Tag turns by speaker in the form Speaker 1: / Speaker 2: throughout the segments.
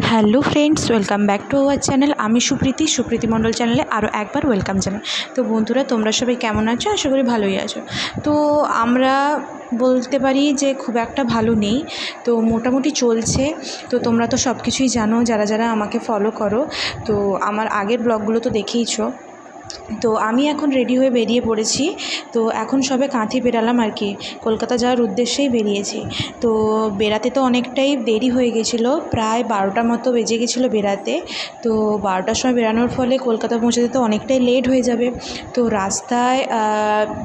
Speaker 1: Hello friends, welcome back to our channel. আমি সুপ্রীতি সুপ্রীতি মণ্ডল চ্যানেলে আরও একবার ওয়েলকাম জানাই। তো বন্ধুরা, তোমরা সবাই কেমন আছো? আশা করি ভালোই আছো। তো আমরা বলতে পারি যে খুব একটা ভালো নেই। তো মোটামুটি চলছে। তো তোমরা তো সব কিছুই জানো, যারা যারা আমাকে ফলো করো, তো আমার আগের ব্লগগুলো তো দেখেইছো। তো আমি এখন রেডি হয়ে বেরিয়ে পড়েছি। তো এখন সবে কাঁথি বেরালাম আর কি। কলকাতা যাওয়ার উদ্দেশ্যেই বেরিয়েছি। তো বেরাতে তো অনেকটাই দেরি হয়ে গেছিল। প্রায় বারোটার মতো বেজে গেছিল বেরাতে তো বারোটার সময় বেরানোর ফলে কলকাতা পৌঁছাতে তো অনেকটাই লেট হয়ে যাবে। তো রাস্তায়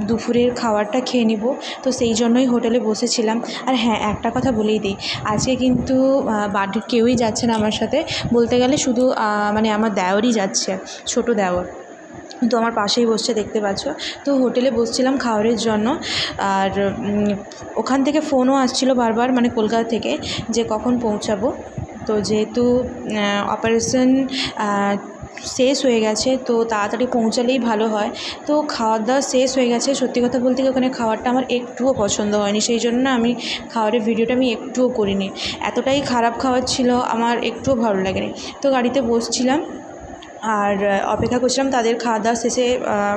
Speaker 1: দুপুরের খাবারটা খেয়ে নিব। তো সেই জন্যই হোটেলে বসেছিলাম। আর হ্যাঁ একটা কথা বলেই দিই। আজকে কিন্তু বাড়ির কেউই যাচ্ছে না আমার সাথে। বলতে গেলে শুধু মানে আমার দেওরই যাচ্ছে, ছোটো দেওর। তো আমার পাশেই বসছে, দেখতে পাচ্ছ? তো হোটেলে বসছিলাম খাওয়ারের জন্য। আর ওখান থেকে ফোনও আসছিল বারবার মানে কলকাতা থেকে, যে কখন পৌঁছাবো। তো যেহেতু অপারেশন শেষ হয়ে গেছে, তো তাড়াতাড়ি পৌঁছালেই ভালো হয়। তো খাওয়া দাওয়া শেষ হয়ে গেছে। সত্যি কথা বলতে কি ওখানে খাবারটা আমার একটুও পছন্দ হয়নি। সেই জন্য আমি খাওয়ারের ভিডিওটা আমি একটুও করিনি। এতটাই খারাপ খাওয়ার ছিল, আমার একটুও ভালো লাগেনি। তো গাড়িতে বসছিলাম। আর অপেক্ষা করছিলাম তাদের খাওয়া দাওয়া শেষে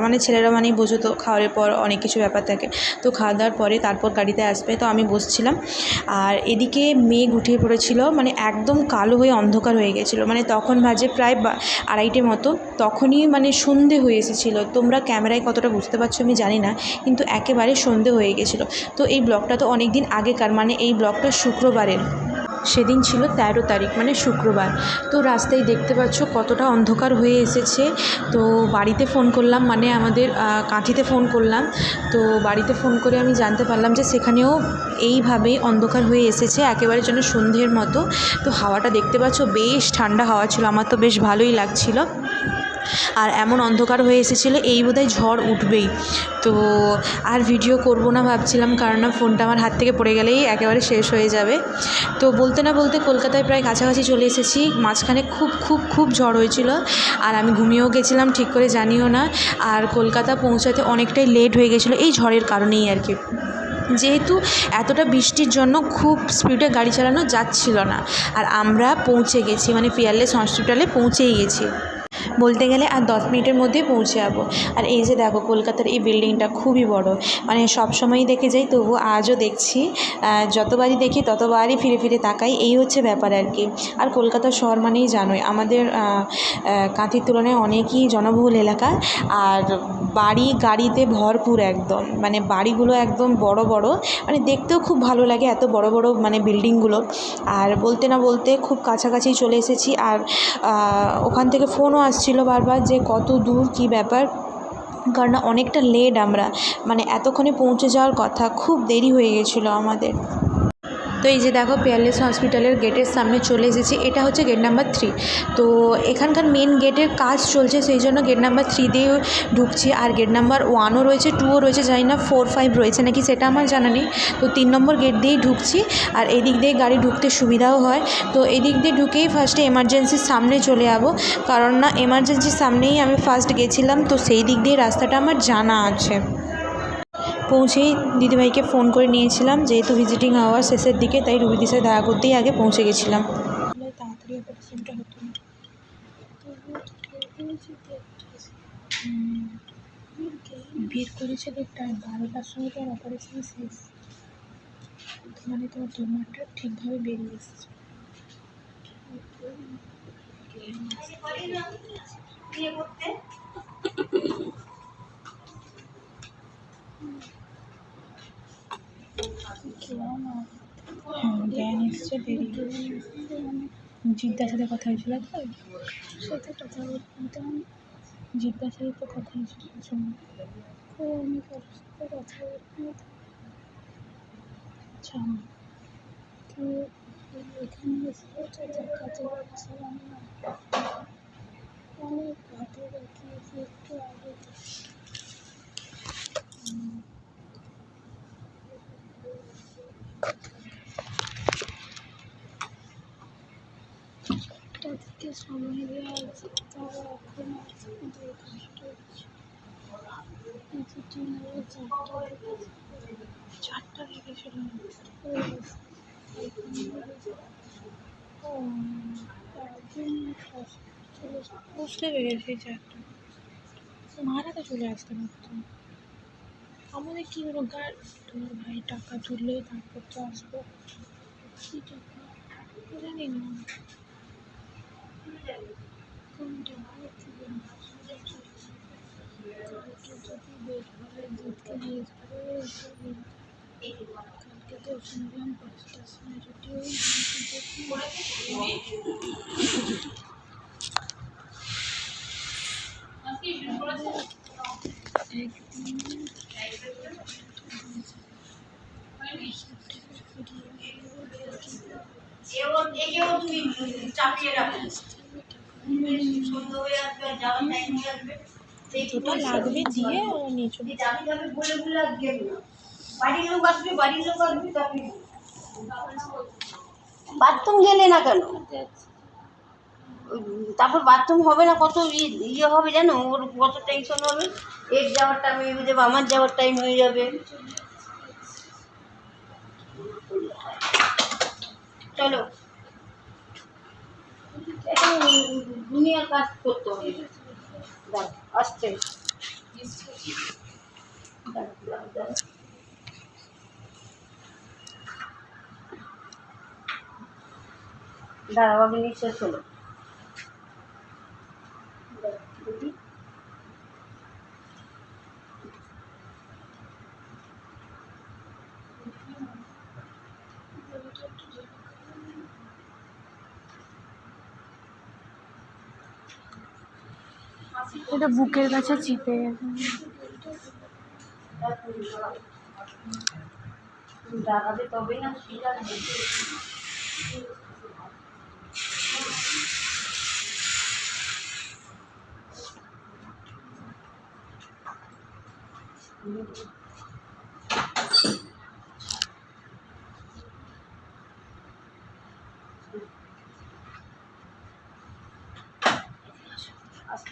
Speaker 1: মানে ছেলেরা মানেই বোঝো তো, খাওয়ারের পর অনেক কিছু ব্যাপার থাকে। তো খাওয়া দাওয়ার পরে তারপর গাড়িতে আসবে, তো আমি বসছিলাম। আর এদিকে মেঘ উঠে পড়েছিল মানে একদম কালো হয়ে অন্ধকার হয়ে গেছিল। মানে তখন বাজে প্রায় আড়াইটে মতো। তখনই মানে সন্ধে হয়ে এসেছিল। তোমরা ক্যামেরায় কতটা বুঝতে পারছ আমি জানি না, কিন্তু একেবারে সন্ধে হয়ে গেছিল। তো এই ব্লগটা তো অনেক দিন আগেকার মানে এই ব্লগটা শুক্রবারের। সেদিন ছিল তেরো তারিখ মানে শুক্রবার। তো রাস্তায় দেখতে পাচ্ছ কতটা অন্ধকার হয়ে এসেছে। তো বাড়িতে ফোন করলাম মানে আমাদের কাঁথিতে ফোন করলাম। তো বাড়িতে ফোন করে আমি জানতে পারলাম যে সেখানেও এইভাবেই অন্ধকার হয়ে এসেছে, একেবারে যেন সন্ধ্যের মতো। তো হাওয়াটা দেখতে পাচ্ছ, বেশ ঠান্ডা হাওয়া ছিল, আমার তো বেশ ভালোই লাগছিল। আর এমন অন্ধকার হয়ে এসেছিল, এই বোধহয় ঝড় উঠবেই। তো আর ভিডিও করব না ভাবছিলাম, কারণ না ফোনটা আমার হাত থেকে পড়ে গেলেই একেবারে শেষ হয়ে যাবে। তো বলতে না বলতে কলকাতায় প্রায় কাছাকাছি চলে এসেছি, মাঝখানে খুব খুব খুব ঝড় হয়েছিল আর আমি ঘুমিয়েও গেছিলাম, ঠিক করে জানিও না। আর কলকাতা পৌঁছাতে অনেকটাই লেট হয়ে গেছিল, এই ঝড়ের কারণেই আর কি। যেহেতু এতটা বৃষ্টির জন্য খুব স্পিডে গাড়ি চালানো যাচ্ছিল না, আর আমরা পৌঁছে গেছি মানে পিয়ারলেস হসপিটালে পৌঁছেই গেছি। বলতে গেলে আর দশ মিনিটের মধ্যে পৌঁছে যাব। আর এই যে দেখো, কলকাতার এই বিল্ডিংটা খুবই বড়। মানে সব সময়ই দেখে যাই তবু আজও দেখছি। যতবারই দেখি, ততবারই ফিরে ফিরে তাকাই। এই হচ্ছে ব্যাপার আর কি। আর কলকাতা শহর মানেই জানোই, আমাদের কাঁথির তুলনায় অনেকই জনবহুল এলাকা। আর বাড়ি গাড়িতে ভরপুর একদম। মানে বাড়িগুলো একদম বড় বড়। মানে দেখতেও খুব ভালো লাগে এত বড় বড় মানে বিল্ডিংগুলো আর বলতে না বলতে খুব কাছাকাছি চলে এসেছি। আর ওখান থেকে ফোনও আসছিল বারবার যে কত দূর কী ব্যাপার, কারণ অনেকটা লেট আমরা মানে এতক্ষণে পৌঁছে যাওয়ার কথা, খুব দেরি হয়ে গেছিল আমাদের। তো এই যে দেখো পেয়ারলেস হসপিটালের গেটের সামনে চলে এসেছি, এটা হচ্ছে গেট নাম্বার থ্রি তো এখানকার মেন গেটের কাজ চলছে, সেই জন্য গেট নাম্বার থ্রি দিয়ে ঢুকছি। আর গেট নাম্বার ওয়ানও রয়েছে টুও রয়েছে, জানি না ফোর ফাইভ রয়েছে নাকি, সেটা আমার জানা নেই। তো তিন নম্বর গেট দিয়েই ঢুকছি, আর এদিক দিয়ে গাড়ি ঢুকতে সুবিধাও হয়। তো এদিক দিয়ে ঢুকেই ফার্স্টে এমার্জেন্সির সামনে চলে যাব, কারণ না এমার্জেন্সির সামনেই আমি ফার্স্ট গেছিলাম, তো সেই দিক দিয়ে রাস্তাটা আমার জানা আছে। পৌঁছেই দিদিভাইকে ফোন করে নিয়েছিলাম যেহেতু ভিজিটিং আওয়ার শেষের দিকে, তাই রুবিদির সাথে দেখা করতেই আগে পৌঁছে গেছিলাম।
Speaker 2: বের করেছে ডেটটা বারোটার সময় তোর অপারেশন শেষ। মানে তোমার টিউমারটা ঠিকভাবে বেরিয়ে এসছে। জ্ঞান এসছে বেরিয়ে জিদ্দার সাথে কথা হয়েছিল তো সাথে কথা বলতাম জিদ্দার সাথে তো কথা হয়েছিল আমি কারোর সাথে কথা বলতাম আচ্ছা তো এখানে এসে দেখাতে পারছিলাম অনেক ঘাটে দেখিয়েছি একটু আগে তাদেরকে সময় চারটা থেকে চারটা বুঝতে পেরেছি একটা মারা তো চলে আসতে পারতো। আমাদের কী হলো গার তোমার ভাই টাকা তুললে, তারপর তো আসব। কী টাকা? জানি না কালকে তো শুনলাম পাঁচটার সময় ছুটি একদিন
Speaker 3: লাগবে দিয়ে ও নিয়ে চলে বাড়ির লোক আসবে বাড়ির লোক আসবে বাথরুম গেলে না কেন? তারপর বাথরুম হবে না কত ইয়ে হবে জানো? ওর কত টেনশন হবে? এর যাওয়ার টাইম হয়ে যাবে আমার যাওয়ার টাইম হয়ে যাবে। চলো। এটা দুনিয়ার কাজ করতে হবে দাঁড়া আসছে দাঁড়া, দাঁড়া, দাঁড়া। দাঁড়াও আগে হলো দেখি
Speaker 2: এটা বুকের কাছে চিপে।
Speaker 3: দাঁড়াবে তবে না আছে আস্তে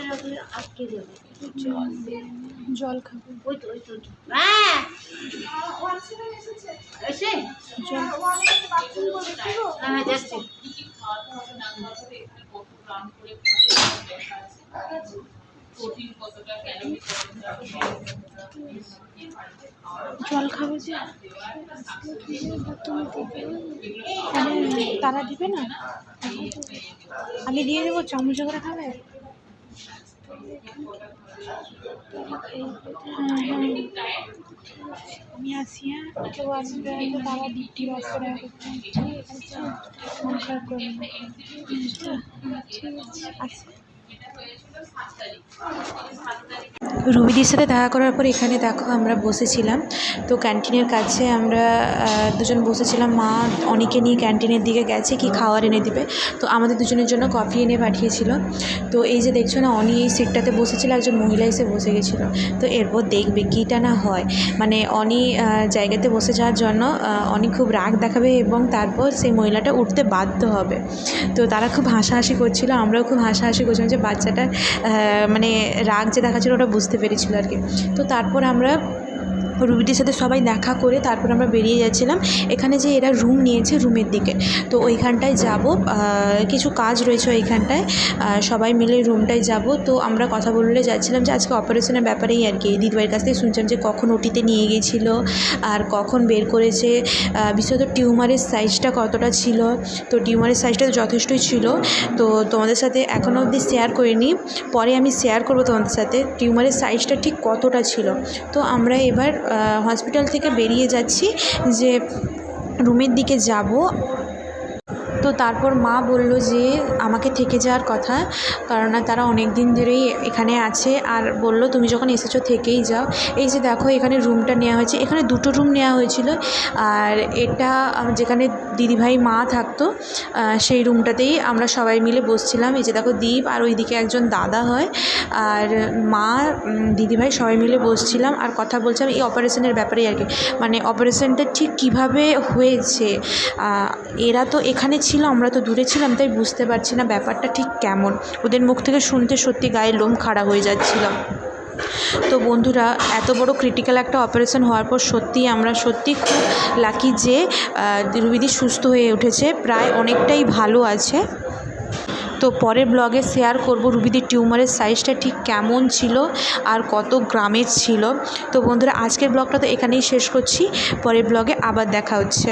Speaker 3: রাখলে আটকে
Speaker 2: জল জল খাব।
Speaker 3: হ্যাঁ হ্যাঁ
Speaker 2: জল খাবে যে? তারা দিবে না? আমি দিয়ে দেবো, চামচ করে খাবে? আমি আসি হ্যাঁ কেউ আসবে হয়তো তারা ডিপটি বাস করে আসবে ঠিক আছে মন খারাপ করবে না ঠিক আছে আসি
Speaker 1: রুবিদির সাথে দেখা করার পর এখানে দেখো আমরা বসেছিলাম। তো ক্যান্টিনের কাছে আমরা দুজন বসেছিলাম। মা অনেকে নিয়ে ক্যান্টিনের দিকে গেছে কি খাওয়ার এনে দিবে। তো আমাদের দুজনের জন্য কফি এনে পাঠিয়েছিল। তো এই যে দেখছ না, অনি এই সিটটাতে বসেছিল, একজন মহিলা এসে বসে গেছিল। তো এরপর দেখবে কীটা না হয়। মানে অনি জায়গাতে বসে যাওয়ার জন্য অনি খুব রাগ দেখাবে এবং তারপর সেই মহিলাটা উঠতে বাধ্য হবে। তো তারা খুব হাসাহাসি করছিল, আমরাও খুব হাসাহাসি করছিলাম যে বাচ্চাটার মানে রাগ যে দেখাচ্ছিলো ওটা বুঝতে পেরেছিল আর কি। তো তারপর আমরা রুবিটির সাথে সবাই দেখা করে তারপর আমরা বেরিয়ে যাচ্ছিলাম। এখানে যে এরা রুম নিয়েছে রুমের দিকে। তো ওইখানটায় যাব। কিছু কাজ রয়েছে ওইখানটায়। সবাই মিলে রুমটায় যাব। তো আমরা কথা বললে যাচ্ছিলাম যে, আজকে অপারেশনের ব্যাপারেই আর কি। দিদিভাইয়ের কাছ থেকে শুনছিলাম যে, কখন ওটিতে নিয়ে গিয়েছিল আর কখন বের করেছে। বিশেষত টিউমারের সাইজটা কতটা ছিল? তো টিউমারের সাইজটা তো যথেষ্টই ছিল। তো তোমাদের সাথে এখনও অবধি শেয়ার করিনি। পরে আমি শেয়ার করব তোমাদের সাথে। টিউমারের সাইজটা ঠিক কতটা ছিল? তো আমরা এবার হসপিটাল থেকে বেরিয়ে যাচ্ছি যে রুমের দিকে যাব। তো তারপর মা বলল যে আমাকে থেকে যাওয়ার কথা, কারণ তারা অনেক দিন ধরেই এখানে আছে। আর বলল, তুমি যখন এসেছ থেকেই যাও। এই যে দেখো, এখানে রুমটা নেওয়া হয়েছে। এখানে দুটো রুম নেওয়া হয়েছিল। আর এটা যেখানে দিদিভাই মা থাকতো সেই রুমটাতেই আমরা সবাই মিলে বসছিলাম। এই যে দেখো, দীপ আর ওইদিকে একজন দাদা হয়। আর মা দিদিভাই সবাই মিলে বসছিলাম। আর কথা বলছিলাম এই অপারেশনের ব্যাপারেই আর কি। মানে অপারেশনটা ঠিক কীভাবে হয়েছে? এরা তো এখানে ছিল, আমরা তো দূরে ছিলাম, তাই বুঝতে পারছি না ব্যাপারটা ঠিক কেমন। ওদের মুখ থেকে শুনতে সত্যি গায়ে লোম খাড়া হয়ে যাচ্ছিল। তো বন্ধুরা, এত বড় ক্রিটিক্যাল একটা অপারেশন হওয়ার পর সত্যিই আমরা সত্যি খুব লাকি যে রুবিদি সুস্থ হয়ে উঠেছে, প্রায় অনেকটাই ভালো আছে। তো পরের ব্লগে শেয়ার করব রুবিদির টিউমারের সাইজটা ঠিক কেমন ছিল আর কত গ্রামের ছিল। তো বন্ধুরা, আজকের ব্লগটা তো এখানেই শেষ করছি, পরের ব্লগে আবার দেখা হচ্ছে।